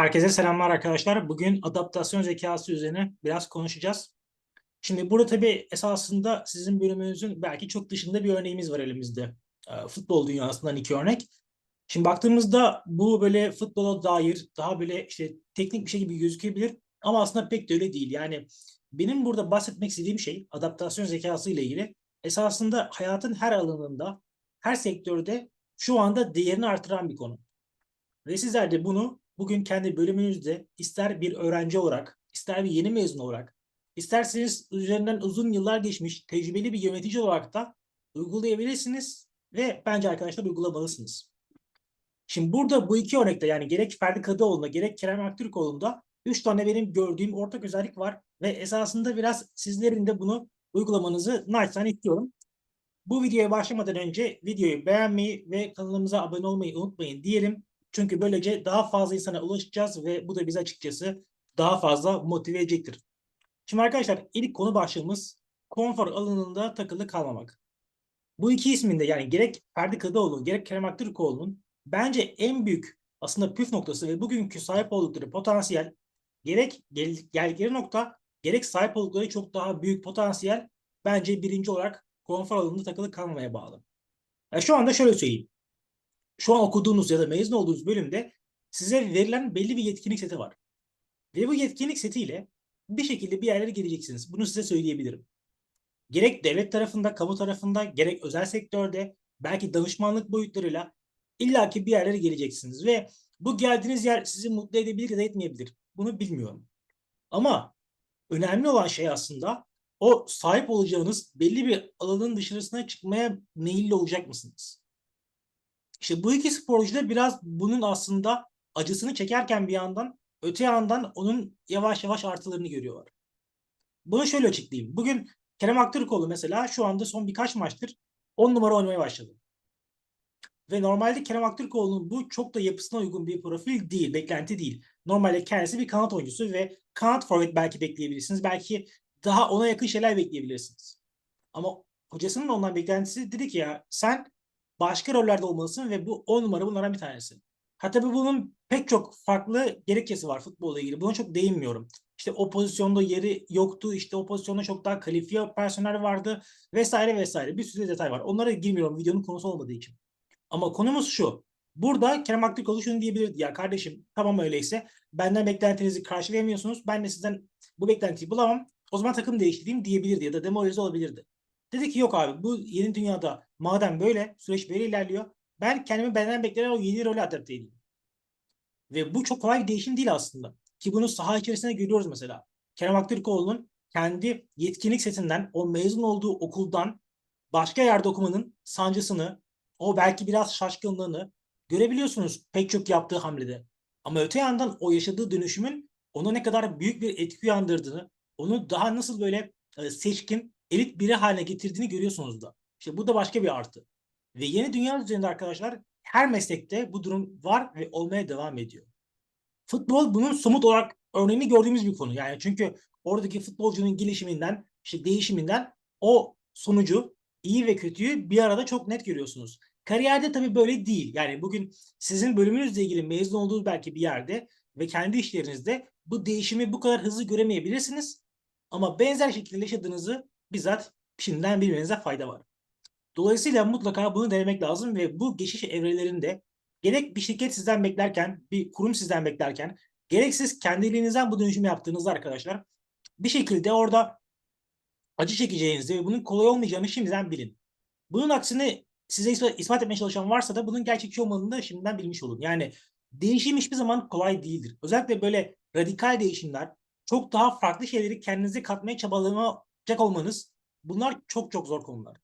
Herkese selamlar arkadaşlar. Bugün adaptasyon zekası üzerine biraz konuşacağız. Şimdi burada tabii esasında sizin bölümünüzün belki çok dışında bir örneğimiz var elimizde. Ee, Futbol dünyasından iki örnek. Şimdi baktığımızda bu böyle futbola dair daha böyle işte teknik bir şey gibi gözükebilir ama aslında pek de öyle değil. Yani benim burada bahsetmek istediğim şey adaptasyon zekası ile ilgili esasında hayatın her alanında, her sektörde şu anda değerini artıran bir konu. Ve sizler de bunu bugün kendi bölümünüzde ister bir öğrenci olarak, ister bir yeni mezun olarak, isterseniz üzerinden uzun yıllar geçmiş tecrübeli bir yönetici olarak da uygulayabilirsiniz ve bence arkadaşlar uygulamalısınız. Şimdi burada bu iki örnekte yani gerek Ferdi Kadıoğlu'nda gerek Kerem Aktürkoğlu'nda üç tane benim gördüğüm ortak özellik var ve esasında biraz sizlerin de bunu uygulamanızı naçizane istiyorum. Bu videoya başlamadan önce videoyu beğenmeyi ve kanalımıza abone olmayı unutmayın diyelim. Çünkü böylece daha fazla insana ulaşacağız ve bu da bizi açıkçası daha fazla motive edecektir. Şimdi arkadaşlar ilk konu başlığımız konfor alanında takılı kalmamak. Bu iki isminde yani gerek Ferdi Kadıoğlu gerek Kerem Aktürkoğlu'nun bence en büyük aslında püf noktası ve bugünkü sahip oldukları potansiyel gerek gel, geldikleri nokta gerek sahip oldukları çok daha büyük potansiyel bence birinci olarak konfor alanında takılı kalmamaya bağlı. Yani şu anda şöyle söyleyeyim şu an okuduğunuz ya da mezun olduğunuz bölümde size verilen belli bir yetkinlik seti var. Ve bu yetkinlik setiyle bir şekilde bir yerlere geleceksiniz. Bunu size söyleyebilirim. Gerek devlet tarafında, kamu tarafında, gerek özel sektörde, belki danışmanlık boyutlarıyla illaki bir yerlere geleceksiniz. Ve bu geldiğiniz yer sizi mutlu edebilir ya da etmeyebilir. Bunu bilmiyorum. Ama önemli olan şey aslında o sahip olacağınız belli bir alanın dışarısına çıkmaya meyilli olacak mısınız? İşte bu iki sporcu da biraz bunun aslında acısını çekerken bir yandan öte yandan onun yavaş yavaş artılarını görüyorlar. Bunu şöyle açıklayayım. Bugün Kerem Aktürkoğlu mesela şu anda son birkaç maçtır 10 numara oynamaya başladı. Ve normalde Kerem Aktürkoğlu'nun bu çok da yapısına uygun bir profil değil, beklenti değil. Normalde kendisi bir kanat oyuncusu ve kanat forvet belki bekleyebilirsiniz. Belki daha ona yakın şeyler bekleyebilirsiniz. Ama hocasının ondan beklentisi dedi ki ya sen başka rollerde olmalısın ve bu 10 numara bunlardan bir tanesi. Ha tabii bunun pek çok farklı gerekçesi var futbolla ilgili. Buna çok değinmiyorum. İşte o pozisyonda yeri yoktu. İşte o pozisyonda çok daha kalifiye personel vardı vesaire vesaire. Bir sürü detay var. Onlara girmiyorum videonun konusu olmadığı için. Ama konumuz şu. Burada Kerem Aktürkoğlu şunu diyebilirdi. Ya kardeşim tamam öyleyse benden beklentinizi karşılayamıyorsunuz. Ben de sizden bu beklentiyi bulamam. O zaman takım değiştireyim diyebilirdi ya da demoralize olabilirdi. Dedi ki yok abi bu yeni dünyada madem böyle süreç böyle ilerliyor ben kendimi benden beklenen o yeni role adapte edeyim. Ve bu çok kolay bir değişim değil aslında. Ki bunu saha içerisinde görüyoruz mesela. Kerem Aktürkoğlu'nun kendi yetkinlik setinden, o mezun olduğu okuldan başka yerde okumanın sancısını, o belki biraz şaşkınlığını görebiliyorsunuz pek çok yaptığı hamlede. Ama öte yandan o yaşadığı dönüşümün ona ne kadar büyük bir etki uyandırdığını, onu daha nasıl böyle e, seçkin, elit biri haline getirdiğini görüyorsunuz da. İşte bu da başka bir artı. Ve yeni dünya üzerinde arkadaşlar her meslekte bu durum var ve olmaya devam ediyor. Futbol bunun somut olarak örneğini gördüğümüz bir konu. Yani çünkü oradaki futbolcunun gelişiminden, işte değişiminden o sonucu iyi ve kötüyü bir arada çok net görüyorsunuz. Kariyerde tabii böyle değil. Yani bugün sizin bölümünüzle ilgili mezun olduğunuz belki bir yerde ve kendi işlerinizde bu değişimi bu kadar hızlı göremeyebilirsiniz. Ama benzer şekilde yaşadığınızı bizzat şimdiden bilmenize fayda var. Dolayısıyla mutlaka bunu denemek lazım ve bu geçiş evrelerinde gerek bir şirket sizden beklerken, bir kurum sizden beklerken, gerek siz kendiliğinizden bu dönüşümü yaptığınızda arkadaşlar bir şekilde orada acı çekeceğinizi ve bunun kolay olmayacağını şimdiden bilin. Bunun aksine size ispat, etmeye çalışan varsa da bunun gerçekçi olmadığını da şimdiden bilmiş olun. Yani değişim hiçbir zaman kolay değildir. Özellikle böyle radikal değişimler, çok daha farklı şeyleri kendinize katmaya çabalamayacak olmanız bunlar çok çok zor konular.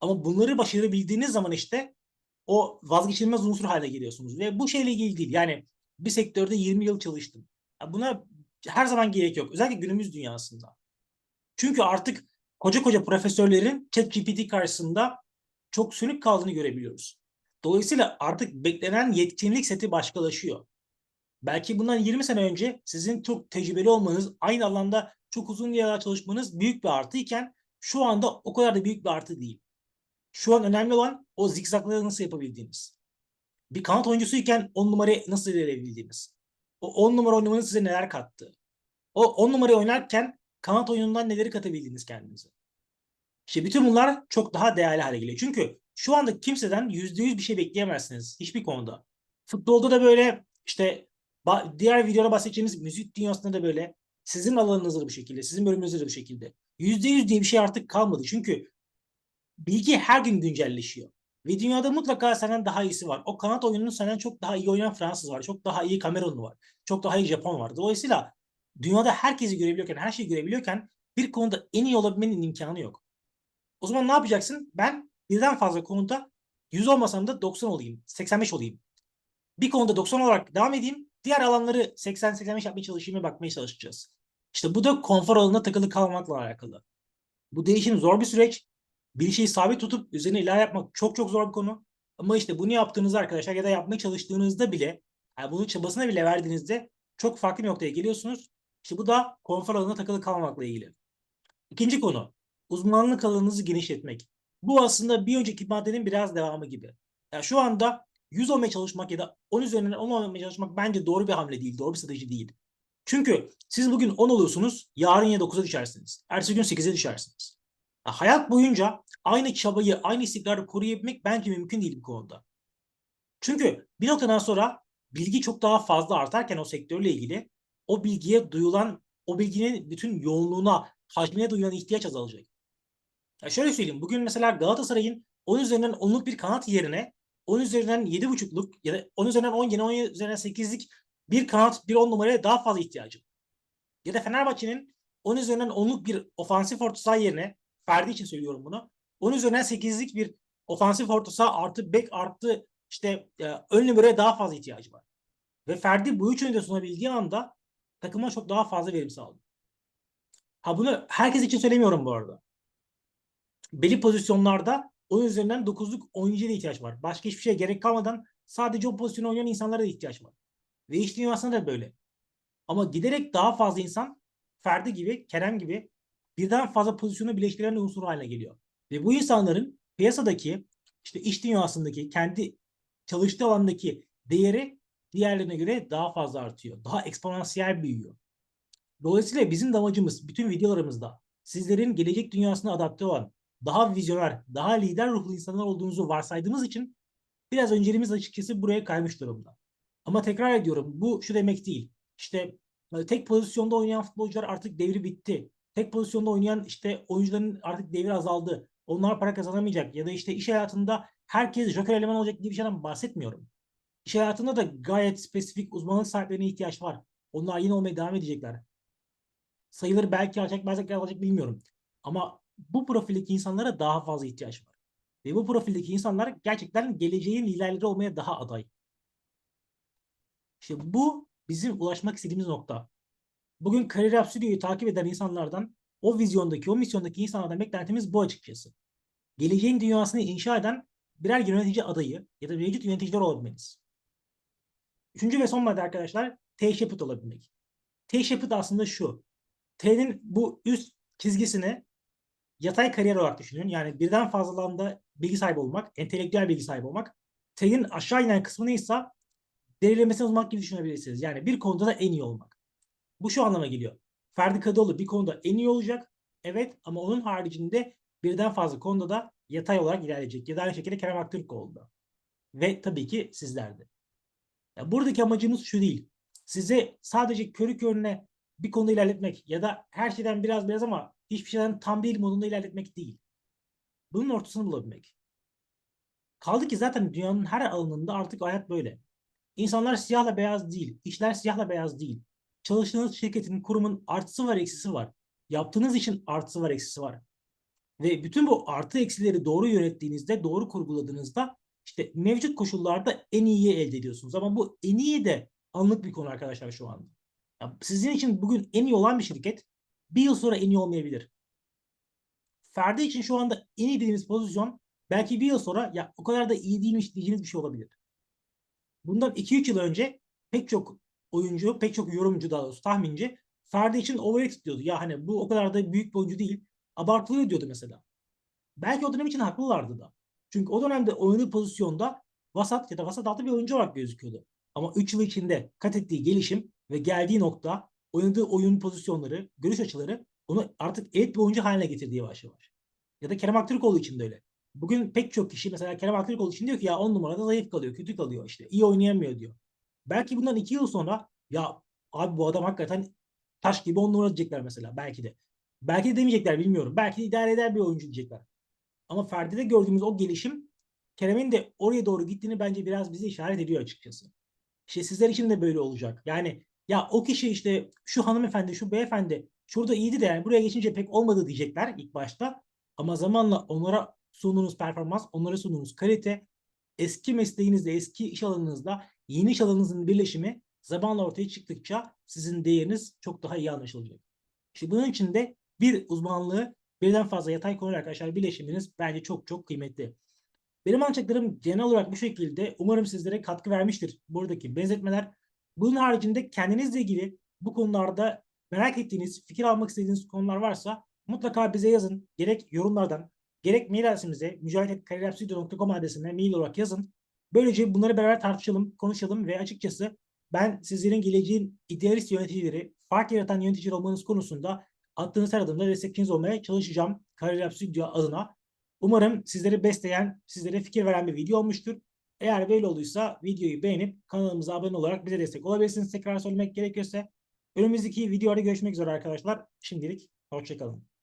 Ama bunları başarabildiğiniz zaman işte o vazgeçilmez unsur haline geliyorsunuz. Ve bu şeyle ilgili değil. Yani bir sektörde 20 yıl çalıştım. Buna her zaman gerek yok. Özellikle günümüz dünyasında. Çünkü artık koca koca profesörlerin ChatGPT karşısında çok sönük kaldığını görebiliyoruz. Dolayısıyla artık beklenen yetkinlik seti başkalaşıyor. Belki bundan 20 sene önce sizin çok tecrübeli olmanız, aynı alanda çok uzun yıllar çalışmanız büyük bir artı iken şu anda o kadar da büyük bir artı değil. Şu an önemli olan o zikzakları nasıl yapabildiğiniz. Bir kanat oyuncusuyken on numarayı nasıl ilerleyebildiğiniz. O 10 numara oynamanın size neler kattı? O 10 numarayı oynarken kanat oyunundan neleri katabildiniz kendinize? İşte bütün bunlar çok daha değerli hale geliyor. Çünkü şu anda kimseden %100 bir şey bekleyemezsiniz hiçbir konuda. Futbolda da böyle işte diğer videoda bahsedeceğimiz müzik dünyasında da böyle sizin alanınızda da bu şekilde, sizin bölümünüzde de bu şekilde. %100 diye bir şey artık kalmadı. Çünkü bilgi her gün güncelleşiyor. Ve dünyada mutlaka senden daha iyisi var. O kanat oyununu senden çok daha iyi oynayan Fransız var. Çok daha iyi Kamerunlu var. Çok daha iyi Japon var. Dolayısıyla dünyada herkesi görebiliyorken, her şeyi görebiliyorken bir konuda en iyi olabilmenin imkanı yok. O zaman ne yapacaksın? Ben birden fazla konuda 100 olmasam da 90 olayım, 85 olayım. Bir konuda 90 olarak devam edeyim. Diğer alanları 80-85 yapmaya çalışayım bakmaya çalışacağız. İşte bu da konfor alanına takılı kalmakla alakalı. Bu değişim zor bir süreç. Bir şeyi sabit tutup üzerine ilah yapmak çok çok zor bir konu. Ama işte bunu yaptığınızda arkadaşlar ya da yapmaya çalıştığınızda bile yani bunun çabasına bile verdiğinizde çok farklı bir noktaya geliyorsunuz. İşte bu da konfor alanına takılı kalmamakla ilgili. İkinci konu uzmanlık alanınızı genişletmek. Bu aslında bir önceki maddenin biraz devamı gibi. Yani şu anda 100 olmaya çalışmak ya da 10 üzerinden 10 olmaya çalışmak bence doğru bir hamle değil, doğru bir strateji değil. Çünkü siz bugün 10 oluyorsunuz, yarın ya 9'a düşersiniz. Ertesi gün 8'e düşersiniz. Ya hayat boyunca aynı çabayı, aynı istikrarı koruyabilmek bence mümkün değil bu konuda. Çünkü bir noktadan sonra bilgi çok daha fazla artarken o sektörle ilgili o bilgiye duyulan, o bilginin bütün yoğunluğuna, hacmine duyulan ihtiyaç azalacak. Ya şöyle söyleyeyim. Bugün mesela Galatasaray'ın 10 üzerinden 10'luk bir kanat yerine 10 üzerinden 7.5'luk ya da 10 üzerinden 10 yine 10 üzerinden 8'lik bir kanat bir 10 numaraya daha fazla ihtiyacı. Ya da Fenerbahçe'nin 10 üzerinden 10'luk bir ofansif orta saha yerine Ferdi için söylüyorum bunu. 10 üzerinden 8'lik bir ofansif orta saha artı bek artı işte e, ön numaraya daha fazla ihtiyacı var. Ve Ferdi bu üç oyunda sunabildiği anda takıma çok daha fazla verim sağlıyor. Ha bunu herkes için söylemiyorum bu arada belli pozisyonlarda o üzerinden 9'luk oyuncuya ihtiyaç var. Başka hiçbir şeye gerek kalmadan sadece o pozisyonu oynayan insanlara da ihtiyaç var. Ve iş dünyasında da böyle. Ama giderek daha fazla insan Ferdi gibi, Kerem gibi birden fazla pozisyonu birleştiren unsur haline geliyor. Ve bu insanların piyasadaki işte iş dünyasındaki kendi çalıştığı alandaki değeri diğerlerine göre daha fazla artıyor. Daha eksponansiyel büyüyor. Dolayısıyla bizim de amacımız bütün videolarımızda sizlerin gelecek dünyasına adapte olan daha vizyoner, daha lider ruhlu insanlar olduğunuzu varsaydığımız için biraz önceliğimiz açıkçası buraya kaymış durumda. Ama tekrar ediyorum bu şu demek değil. İşte e, tek pozisyonda oynayan futbolcular artık devri bitti. Tek pozisyonda oynayan işte oyuncuların artık devri azaldı. Onlar para kazanamayacak ya da işte iş hayatında herkes joker eleman olacak diye bir şeyden bahsetmiyorum. İş hayatında da gayet spesifik uzmanlık sahiplerine ihtiyaç var. Onlar yine olmaya devam edecekler. Sayıları belki artacak, belki artacak bilmiyorum. Ama bu profildeki insanlara daha fazla ihtiyaç var. Ve bu profildeki insanlar gerçekten geleceğin liderleri olmaya daha aday. İşte bu bizim ulaşmak istediğimiz nokta. Bugün Kariyer Stüdyo'yu takip eden insanlardan, o vizyondaki, o misyondaki insanlardan beklentimiz bu açıkçası. Geleceğin dünyasını inşa eden birer yönetici adayı ya da mevcut yöneticiler olabilmeniz. Üçüncü ve son madde arkadaşlar T-Shaped olabilmek. T-Shaped aslında şu. T'nin bu üst çizgisini yatay kariyer olarak düşünün. Yani birden fazla alanda bilgi sahibi olmak, entelektüel bilgi sahibi olmak. T'nin aşağı inen kısmı neyse derinlemesine uzmak gibi düşünebilirsiniz. Yani bir konuda da en iyi olmak. Bu şu anlama geliyor. Ferdi Kadıoğlu bir konuda en iyi olacak. Evet ama onun haricinde birden fazla konuda da yatay olarak ilerleyecek. Ya da aynı şekilde Kerem Aktürkoğlu da. Ve tabii ki sizlerde. Yani buradaki amacımız şu değil. Size sadece körü körüne bir konuda ilerletmek ya da her şeyden biraz biraz ama hiçbir şeyden tam değil modunda ilerletmek değil. Bunun ortasını bulabilmek. Kaldı ki zaten dünyanın her alanında artık hayat böyle. İnsanlar siyahla beyaz değil. işler siyahla beyaz değil. Çalıştığınız şirketin, kurumun artısı var, eksisi var. Yaptığınız işin artısı var, eksisi var. Ve bütün bu artı eksileri doğru yönettiğinizde, doğru kurguladığınızda işte mevcut koşullarda en iyiyi elde ediyorsunuz. Ama bu en iyi de anlık bir konu arkadaşlar şu anda. Ya sizin için bugün en iyi olan bir şirket bir yıl sonra en iyi olmayabilir. Ferdi için şu anda en iyi dediğimiz pozisyon belki bir yıl sonra ya o kadar da iyi değilmiş diyeceğiniz bir şey olabilir. Bundan 2-3 yıl önce pek çok oyuncu, pek çok yorumcu daha tahminci Ferdi için overrated diyordu. Ya hani bu o kadar da büyük bir oyuncu değil. Abartılıyor diyordu mesela. Belki o dönem için haklılardı da. Çünkü o dönemde oynadığı pozisyonda vasat ya da vasat altı bir oyuncu olarak gözüküyordu. Ama 3 yıl içinde kat ettiği gelişim ve geldiği nokta, oynadığı oyun pozisyonları, görüş açıları onu artık elit bir oyuncu haline getirdiği yavaş yavaş. Ya da Kerem Aktürkoğlu için de öyle. Bugün pek çok kişi mesela Kerem Aktürkoğlu için diyor ki ya 10 numarada zayıf kalıyor, kötü kalıyor işte. iyi oynayamıyor diyor. Belki bundan 2 yıl sonra ya abi bu adam hakikaten taş gibi 10 numara diyecekler mesela belki de. Belki de demeyecekler bilmiyorum. Belki de idare eder bir oyuncu diyecekler. Ama Ferdi'de gördüğümüz o gelişim Kerem'in de oraya doğru gittiğini bence biraz bize işaret ediyor açıkçası. İşte sizler için de böyle olacak. Yani ya o kişi işte şu hanımefendi, şu beyefendi şurada iyiydi de yani buraya geçince pek olmadı diyecekler ilk başta. Ama zamanla onlara sunduğunuz performans, onlara sunduğunuz kalite, eski mesleğinizde, eski iş alanınızda yeni iş alanınızın birleşimi zamanla ortaya çıktıkça sizin değeriniz çok daha iyi anlaşılacak. İşte bunun için de bir uzmanlığı birden fazla yatay konuyla arkadaşlar birleşiminiz bence çok çok kıymetli. Benim anlatacaklarım genel olarak bu şekilde. Umarım sizlere katkı vermiştir buradaki benzetmeler. Bunun haricinde kendinizle ilgili bu konularda merak ettiğiniz, fikir almak istediğiniz konular varsa mutlaka bize yazın. Gerek yorumlardan, gerek mail adresimize mücahit.kariyerstüdyo.com adresine mail olarak yazın. Böylece bunları beraber tartışalım, konuşalım ve açıkçası ben sizlerin geleceğin idealist yöneticileri, fark yaratan yöneticiler olmanız konusunda attığınız her adımda destekçiniz olmaya çalışacağım Kariyer Stüdyo adına. Umarım sizleri besleyen, sizlere fikir veren bir video olmuştur. Eğer böyle olduysa videoyu beğenip kanalımıza abone olarak bize destek olabilirsiniz. Tekrar söylemek gerekirse önümüzdeki videoda görüşmek üzere arkadaşlar. Şimdilik hoşçakalın.